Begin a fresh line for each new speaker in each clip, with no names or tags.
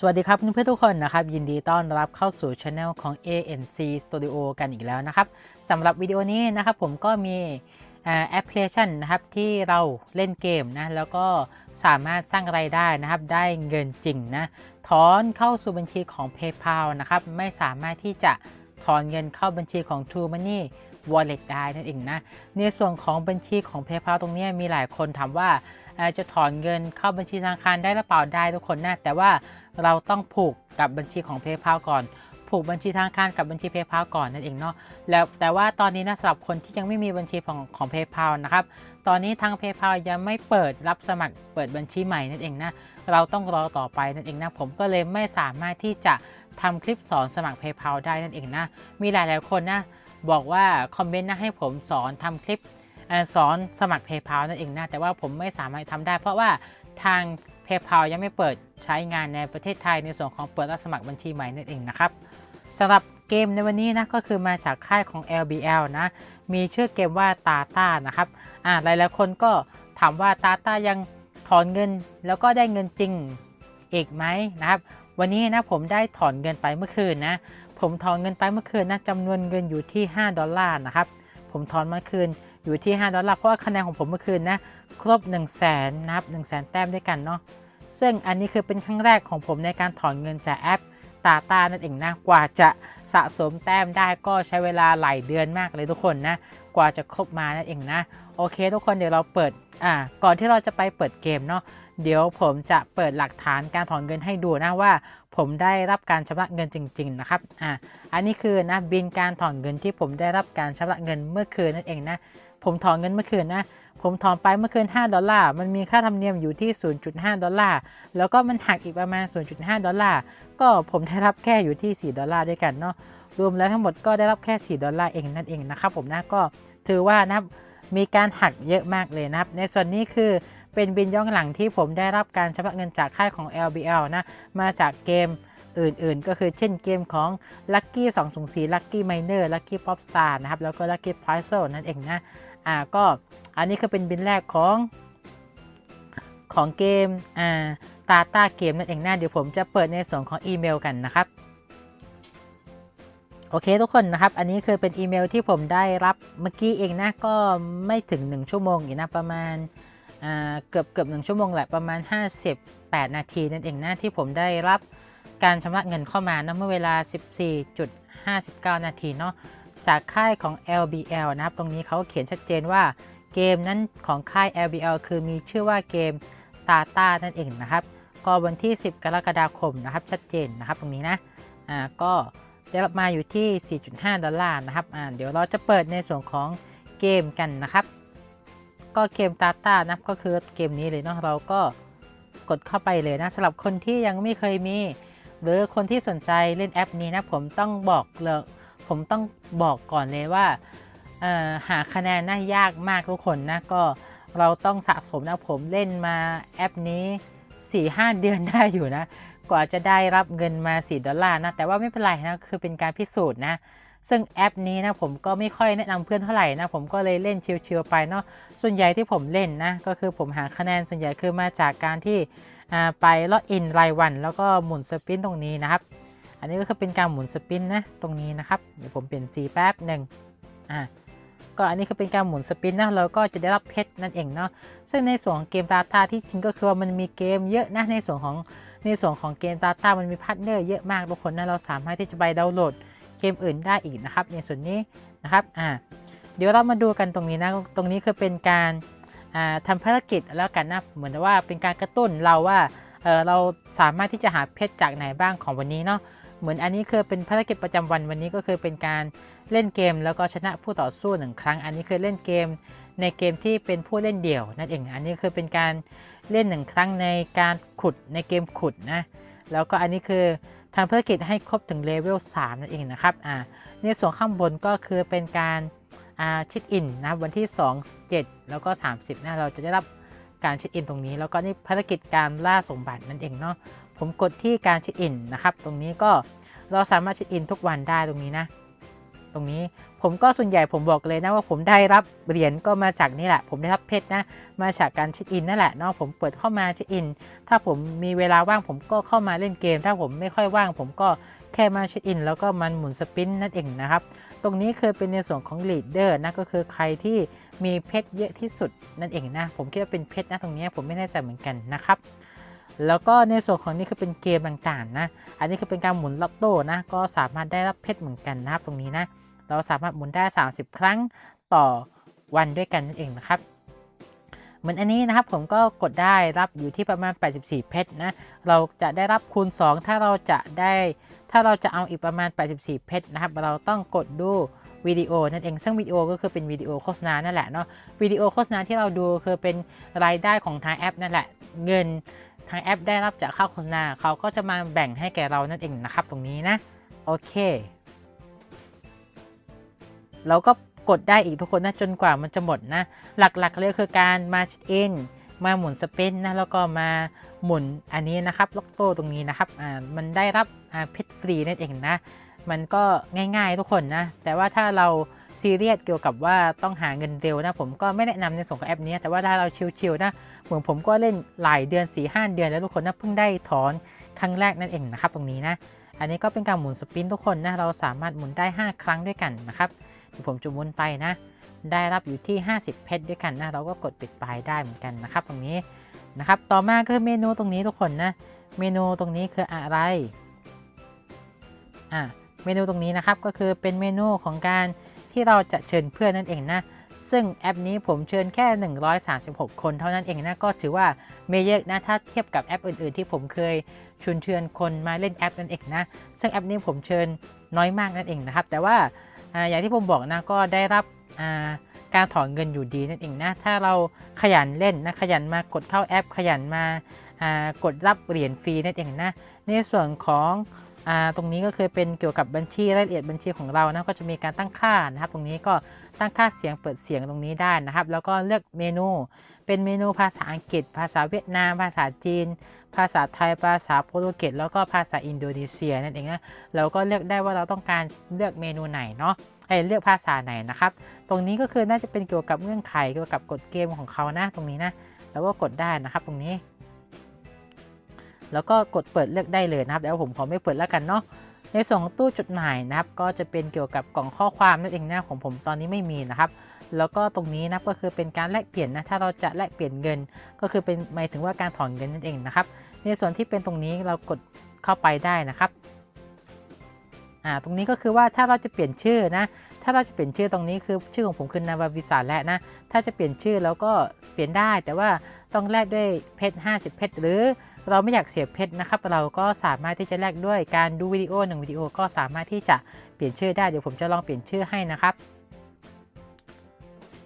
สวัสดีครับเพื่อนๆทุกคนนะครับ ยินดีต้อนรับเข้าสู่ช anel ของ ANC Studio กันอีกแล้วนะครับสำหรับวิดีโอนี้นะครับผมก็มีแอปพลิเคชันนะครับที่เราเล่นเกมนะแล้วก็สามารถสร้างไรายได้นะครับได้เงินจริงนะถอนเข้าสู่บัญชีของ PayPal นะครับไม่สามารถที่จะถอนเงินเข้าบัญชีของ True Money Wallet ได้นั่นเองนะในส่วนของบัญชีของ PayPal ตรงนี้มีหลายคนถามว่าจะถอนเงินเข้าบัญชีธนาคารได้หรือเปล่าได้ทุกคนนะแต่ว่า เราต้องผูกกับบัญชีของ PayPal ก่อน ผูกบัญชีธนาคารกับบัญชี PayPal ก่อนนั่นเองเนาะแล้วแต่ว่าตอนนี้นะสำหรับคนที่ยังไม่มีบัญชีของของ PayPal นะครับตอนนี้ทาง PayPal ยังไม่เปิดรับสมัครเปิดบัญชีใหม่นั่นเองนะเราต้องรอต่อไปนั่นเองนะผมก็เลยไม่สามารถที่จะทำคลิปสอนสมัคร PayPal ได้นั่นเองนะมีหลายๆคนนะบอกว่าคอมเมนต์นะให้ผมสอนทำคลิปสอนสมัคร PayPal นั่นเองนะแต่ว่าผมไม่สามารถทำได้เพราะว่าทาง PayPal ยังไม่เปิดใช้งานในประเทศไทยในส่วนของเปิดรับสมัครบัญชีใหม่นั่นเองนะครับสำหรับเกมในวันนี้นะก็คือมาจากค่ายของ LBL นะมีชื่อเกมว่าตาตานะครับอ่าหลายๆคนก็ถามว่าตาตายังถอนเงินแล้วก็ได้เงินจริงอีกไหมนะครับ วันนี้นะผมได้ถอนเงินไปเมื่อคืนนะผมถอนเงินไปเมื่อคืนนะจำนวนเงินอยู่ที่ 5 ดอลลาร์นะครับผมถอนเมื่อคืน อยู่ที่ 5 ดอลลาร์ เพราะว่าคะแนนของผมเมื่อคืนนะ ครบ 1 0 0 0 0แสนนะครับ1 0 0 0 0แสนแต้มด้วยกันเนาะ ซึ่งอันนี้คือเป็นครั้งแรกของผมในการถอนเงินจากแอปตาตานั่นเองนะ กว่าจะสะสมแต้มได้ก็ใช้เวลาหลายเดือนมากเลยทุกคนนะ กว่าจะครบมานั่นเองนะ โอเค ทุกคนเดี๋ยวเราเปิด อ่า ก่อนที่เราจะไปเปิดเกมเนาะ เดี๋ยวผมจะเปิดหลักฐานการถอนเงินให้ดูนะว่า ผมได้รับการชำระเงินจริง ๆ นะครับ อ่า อันนี้คือนะบินการถอนเงินที่ผมได้รับการชำระเงินเมื่อคืนนั่นเองนะ ผมถอนเงินเมื่อคืนนะ ผมถอนไปเมื่อคืน 5 ดอลลาร์ มันมีค่าธรรมเนียมอยู่ที่ 0.5 ดอลลาร์ แล้วก็มันหักอีกประมาณ 0.5 ดอลลาร์ ก็ผมได้รับแค่อยู่ที่ 4 ดอลลาร์ด้วยกันเนาะ รวมแล้วทั้งหมดก็ได้รับแค่ 4 ดอลลาร์เองนั่นเองนะครับผมนะ ก็ถือว่านะครับมีการหักเยอะมากเลยนะครับ ในส่วนนี้คือเป็นบินย้อนหลังที่ผมได้รับการชำระเงินจากค่ายของ LBL นะ มาจากเกมอื่นๆ ก็คือเช่นเกมของ Lucky 204 Lucky Miner Lucky Popstar นะครับ แล้วก็ Lucky Puzzle นั่นเองนะ อ่าก็อันนี้คือเป็นบินแรกของของเกมอ่าตาตาเกมนั่นเองนะเดี๋ยวผมจะเปิดในส่วนของอีเมลกันนะครับโอเคทุกคนนะครับ อันนี้คือเป็นอีเมลที่ผมได้รับเมื่อกี้เองนะก็ไม่ถึง 1 ชั่วโมงอีกนะประมาณอ่าเกือบเกือบหชั่วโมงแหละประมาณ 58 นาทีนั่นเองนะที่ผมได้รับการชำระเงินเข้ามานะเมื่อเวลา 14.59 นาทีเนาะ จากค่ายของ LBL นะครับ ตรงนี้เขาเขียนชัดเจนว่าเกมนั้นของค่าย LBL คือมีชื่อว่าเกมตาตานั่นเองนะครับ ก็วันที่ 10 กรกฎาคมนะครับ ชัดเจนนะครับตรงนี้นะ อ่า ก็ได้รับมาอยู่ที่ 4.5 ดอลลาร์นะครับ อ่า เดี๋ยวเราจะเปิดในส่วนของเกมกันนะครับ ก็เกมตาตานะก็คือเกมนี้เลยเนาะ เราก็กดเข้าไปเลยนะสำหรับคนที่ยังไม่เคยมี หรือคนที่สนใจเล่นแอปนี้นะผมต้องบอกเลย ผมต้องบอกก่อนเลยว่าหาคะแนนน่ายากมากทุกคนนะก็เราต้องสะสมนะผมเล่นมาแอปนี้ 4-5 เดือนได้อยู่นะ กว่าจะได้รับเงินมา 4 ดอลลาร์นะ แต่ว่าไม่เป็นไรนะคือเป็นการพิสูจน์นะ ซึ่งแอปนี้นะผมก็ไม่ค่อยแนะนำเพื่อนเท่าไหร่นะ ผมก็เลยเล่นชิลๆไปเนาะส่วนใหญ่ที่ผมเล่นนะ ก็คือผมหาคะแนนส่วนใหญ่คือมาจากการที่ไปล็อกอินรายวัน แล้วก็หมุนสปินตรงนี้นะครับ นนี้ก็คือเป็นการหมุนสปินนะตรงนี้นะครับเดี๋ยวผมเปลี่ยนสีแป๊บหนึ่งอ่าก็อันนี้คือเป็นการหมุนสปินนะเราก็จะได้รับเพชรนั่นเองเนาะซึ่งในส่วนของเกมตาตาที่จริงก็คือว่ามันมีเกมเยอะนะในส่วนของในส่วนของเกมตาตามันมีพาร์ทเนอร์เยอะมากทุกคนนะเราสามารถที่จะไปดาวน์โหลดเกมอื่นได้อีกนะครับ ในส่วนนี้นะครับอ่าเดี๋ยวเรามาดูกันตรงนี้นะตรงนี้คือเป็นการทำภารกิจแล้วกันนะเหมือนว่าเป็นการกระตุ้นเราว่าเเราสามารถที่จะหาเพชรจากไหนบ้างของวันนี้เนาะ เหมือนอันนี้คือเป็นภารกิจประจำวันวันนี้ก็คือเป็นการเล่นเกม แล้วก็ชนะผู้ต่อสู้หนึ่งครั้ง อันนี้คือเล่นเกมในเกมที่เป็นผู้เล่นเดี่ยวนั่นเองอันนี้คือเป็นการเล่นหนึ่งครั้งในการขุดในเกมขุดนะแล้วก็อันนี้คือทำภารกิจให้ครบถึงเลเวล3นั่นเองนะครับอ่าในส่วนข้างบนก็คือเป็นการอ่าชิดอินนะวันที่ 2 7 แล้วก็ 30นะเราจะได้รับการชิดอินตรงนี้ แล้วก็นี่ภารกิจการล่าสมบัตินั่นเองเนาะ ผมกดที่การชิดอินนะครับ ตรงนี้ก็เราสามารถชิดอินทุกวันได้ตรงนี้นะ ตรงนี้ผมก็ส่วนใหญ่ผมบอกเลยนะว่าผมได้รับเหรียญก็มาจากนี่แหละ ผมได้รับเพชรนะ มาจากการชิดอินนั่นแหละเนาะผมเปิดเข้ามาชิดอิน ถ้าผมมีเวลาว่างผมก็เข้ามาเล่นเกม ถ้าผมไม่ค่อยว่าง ผมก็แค่มาชิดอิน แล้วก็มันหมุนสปินนั่นเองนะครับ ตรงนี้คือเป็นในส่วนของลีดเดอร์นะก็คือใครที่มีเพชรเยอะที่สุดนั่นเองนะ ผมคิดว่าเป็นเพชรนะตรงนี้ผมไม่แน่ใจเหมือนกันนะครับ แล้วก็ในส่วนของนี้คือเป็นเกมต่างๆนะ อันนี้คือเป็นการหมุนล็อตโต้นะ ก็สามารถได้รับเพชรเหมือนกันนะครับตรงนี้นะ เราสามารถหมุนได้ 30 ครั้งต่อวันด้วยกันนั่นเองนะครับ เหมือนอันนี้นะครับผมก็กดได้รับอยู่ที่ประมาณ 84 เพชรนะ เราจะได้รับคูณ 2 ถ้าเราจะได้ ถ้าเราจะเอาอีกประมาณ 84 เพชรนะครับ เราต้องกดดูวิดีโอนั่นเอง ซึ่งวิดีโอก็คือเป็นวิดีโอโฆษณานั่นแหละเนาะ วิดีโอโฆษณาที่เราดูคือเป็นรายได้ของทางแอปนั่นแหละ เงิน ทางแอปได้รับจากค่าโฆษณาเขาก็จะมาแบ่งให้แก่เรานั่นเองนะครับ ตรงนี้นะ โอเค เราก็กดได้อีกทุกคนนะจนกว่ามันจะหมดนะ หลักๆเลยคือการมาชิดอินมาหมุนสเปนนะแล้วก็มาหมุนอันนี้นะครับล็อกโต้ตรงนี้นะครับอ่ามันได้รับอ่าเพชรฟรีนั่นเองนะ มันก็ง่ายๆทุกคนนะ แต่ว่าถ้าเรา ซีเรียสเกี่ยวกับว่าต้องหาเงินเร็วนะ ผมก็ไม่แนะนำในส่วนของแอปนี้ แต่ว่าถ้าเราชิลๆนะเหมือนผมก็เล่นหลายเดือน4ีหเดือนแล้วทุกคนนะเพิ่งได้ถอนครั้งแรกนั่นเองนะครับตรงนี้นะ อันนี้ก็เป็นการหมุนสปินทุกคนนะเราสามารถหมุนได้ 5 ครั้งด้วยกันนะครับดี๋ยวผมจะหมุนไปนะ ได้รับอยู่ที่ 50 เพชรด้วยกันนะเราก็กดปิดปลายได้เหมือนกันนะครับ ตรงนี้นะครับต่อมาคือเมนูตรงนี้ทุกคนนะเมนูตรงนี้คืออะไรอ่าเมนูตรงนี้นะครับก็คือเป็นเมนูของการ ที่เราจะเชิญเพื่อนนั่นเองนะ ซึ่งแอปนี้ผมเชิญแค่ 136 คนเท่านั้นเองนะ ก็ถือว่าไม่เยอะนะ ถ้าเทียบกับแอปอื่นๆ ที่ผมเคยชวนเชิญคนมาเล่นแอปนั่นเองนะ ซึ่งแอปนี้ผมเชิญน้อยมากนั่นเองนะครับ แต่ว่าอย่างที่ผมบอกนะ ก็ได้รับการถอนเงินอยู่ดีนั่นเองนะ ถ้าเราขยันเล่นนะ ขยันมากดเข้าแอป ขยันมากดรับเหรียญฟรีนั่นเองนะ ในส่วนของ ตรงนี้ก็คือเป็นเกี่ยวกับบัญชีรายละเอียดบัญชีของเรานะก็จะมีการตั้งค่านะครับ ตรงนี้ก็ตั้งค่าเสียงเปิดเสียงตรงนี้ได้นะครับ แล้วก็เลือกเมนูเป็นเมนูภาษาอังกฤษ ภาษาเวียดนาม ภาษาจีน ภาษาไทย ภาษาโปรตุเกสแล้วก็ภาษาอินโดนีเซียนั่นเองนะเราก็เลือกได้ว่าเราต้องการเลือกเมนูไหนเนาะไอ้เลือกภาษาไหนนะครับ ตรงนี้ก็คือน่าจะเป็นเกี่ยวกับเงื่อนไขเกี่ยวกับกฎเกมของเขานะตรงนี้นะเราก็กดได้นะครับตรงนี้ แล้วก็กดเปิดเลือกได้เลยนะครับเดี๋ยวผมขอไม่เปิดแล้วกันเนาะในส่วนของตู้จดหมายนะครับ ก็จะเป็นเกี่ยวกับกล่องข้อความนั่นเองนะของผมตอนนี้ไม่มีนะครับ แล้วก็ตรงนี้นะก็คือเป็นการแลกเปลี่ยนนะถ้าเราจะแลกเปลี่ยนเงิน ก็คือเป็นหมายถึงว่าการถอนเงินนั่นเองนะครับ ในส่วนที่เป็นตรงนี้เรากดเข้าไปได้นะครับอ่าตรงนี้ก็คือว่าถ้าเราจะเปลี่ยนชื่อนะ ถ้าเราจะเปลี่ยนชื่อตรงนี้คือชื่อของผมคือนาวาวิสาและนะ ถ้าจะเปลี่ยนชื่อแล้วก็เปลี่ยนได้ แต่ว่าต้องแลกด้วยเพชร50 เพชรหรือ เราไม่อยากเสียเพชรนะครับ เราก็สามารถที่จะแลกด้วยการดูวิดีโอหนึ่งวิดีโอก็สามารถที่จะเปลี่ยนชื่อได้เดี๋ยวผมจะลองเปลี่ยนชื่อให้นะครับ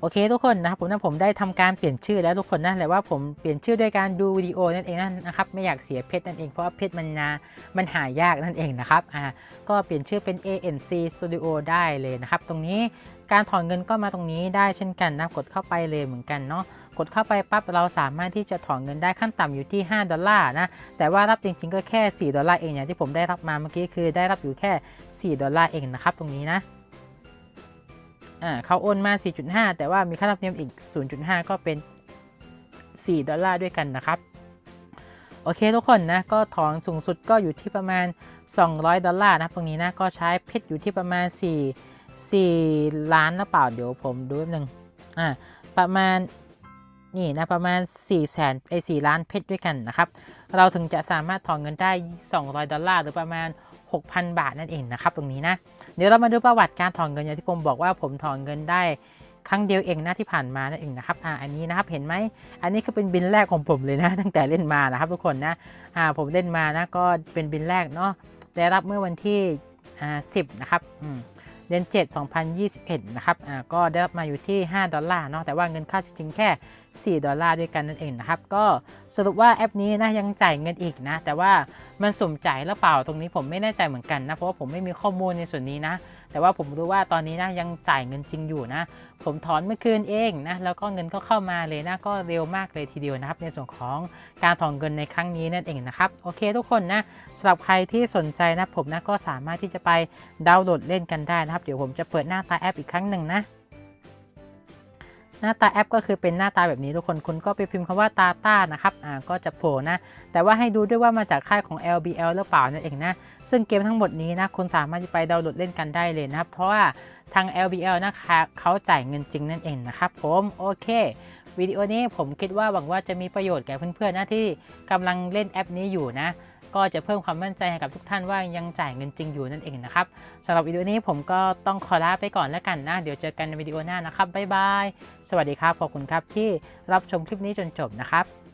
โอเคทุกคนนะครับผมนะผมได้ทำการเปลี่ยนชื่อแล้วทุกคนนะแต่ว่าผมเปลี่ยนชื่อด้วยการดูวิดีโอนั่นเองนะครับไม่อยากเสียเพชรนั่นเองเพราะว่าเพชรมันนามันหายากนั่นเองนะครับอ่าก็เปลี่ยนชื่อเป็น ANC Studio ได้เลยนะครับ ตรงนี้การถอนเงินก็มาตรงนี้ได้เช่นกันนะกดเข้าไปเลยเหมือนกันเนาะ กดเข้าไปปั๊บเราสามารถที่จะถอนเงินได้ขั้นต่ำอยู่ที่ 5 ดอลลาร์นะ แต่ว่ารับจริงๆก็แค่ 4 ดอลลาร์เองอย่างที่ผมได้รับมาเมื่อกี้คือได้รับอยู่แค่ 4 ดอลลาร์เองนะครับตรงนี้นะอ่าเขาโอนมา 4.5 แต่ว่ามีค่าธรรมเนียมอีก 0.5 ก็เป็น 4 ดอลลาร์ด้วยกันนะครับโอเคทุกคนนะก็ถอนสูงสุดก็อยู่ที่ประมาณ 200 ดอลลาร์นะตรงนี้นะก็ใช้เพชรอยู่ที่ประมาณ 4 4 ล้านหรือเปล่าเดี๋ยวผมดูแป๊บนึงอ่าประมาณ นี่นะประมาณ4แสนไอ้4ล้านเพชรด้วยกันนะครับ เราถึงจะสามารถถอนเงินได้ 200 ดอลลาร์หรือประมาณ 6,000 บาทนั่นเองนะครับตรงนี้นะ เดี๋ยวเรามาดูประวัติการถอนเงินอย่างที่ผมบอกว่าผมถอนเงินได้ครั้งเดียวเองนะที่ผ่านมานั่นเองนะครับอ่าอันนี้นะครับเห็นไหมอันนี้คือเป็นบินแรกของผมเลยนะ ตั้งแต่เล่นมานะครับทุกคนนะอ่าผมเล่นมานะก็เป็นบินแรกเนาะได้รับเมื่อวันที่อ่า10นะครับอืมเดือน7 2021 นะครับ อ่า ก็ได้รับมาอยู่ที่ 5 ดอลลาร์ เนาะ แต่ว่าเงินค่าจริงแค่ 4 ดอลลาร์ด้วยกันนั่นเองนะครับ ก็สรุปว่าแอปนี้นะยังจ่ายเงินอีกนะ แต่ว่ามันสุ่มจ่ายหรือเปล่าตรงนี้ผมไม่แน่ใจเหมือนกันนะ เพราะว่าผมไม่มีข้อมูลในส่วนนี้นะ แต่ว่าผมรู้ว่าตอนนี้นะยังจ่ายเงินจริงอยู่นะ ผมถอนเมื่อคืนเองนะ แล้วก็เงินก็เข้ามาเลยนะ ก็เร็วมากเลยทีเดียวนะครับ ในส่วนของการถอนเงินในครั้งนี้นั่นเองนะครับ โอเคทุกคนนะสำหรับใครที่สนใจนะผมนะก็สามารถที่จะไปดาวน์โหลดเล่นกันได้นะครับ เดี๋ยวผมจะเปิดหน้าตาแอปอีกครั้งหนึ่งนะ หน้าตาแอปก็คือเป็นหน้าตาแบบนี้ทุกคนคุณก็ไปพิมพ์คำว่าตาต้านะครับอ่าก็จะโผล่นะแต่ว่าให้ดูด้วยว่ามาจากค่ายของ LBL หรือเปล่านั่นเองนะซึ่งเกมทั้งหมดนี้นะคุณสามารถไปดาวน์โหลดเล่นกันได้เลยนะครับเพราะว่า ทาง LBL นะคะเขาจ่ายเงินจริงนั่นเองนะครับผมโอเควิดีโอนี้ผมคิดว่าหวังว่าจะมีประโยชน์แก่เพื่อนๆนะที่กำลังเล่นแอปนี้อยู่นะ ก็จะเพิ่มความมั่นใจให้กับทุกท่านว่ายังจ่ายเงินจริงอยู่นั่นเองนะครับสำหรับวิดีโอนี้ผมก็ต้องขอลาไปก่อนแล้วกันนะ เดี๋ยวเจอกันในวิดีโอหน้านะครับบ๊ายบาย สวัสดีครับขอบคุณครับที่รับชมคลิปนี้จนจบนะครับ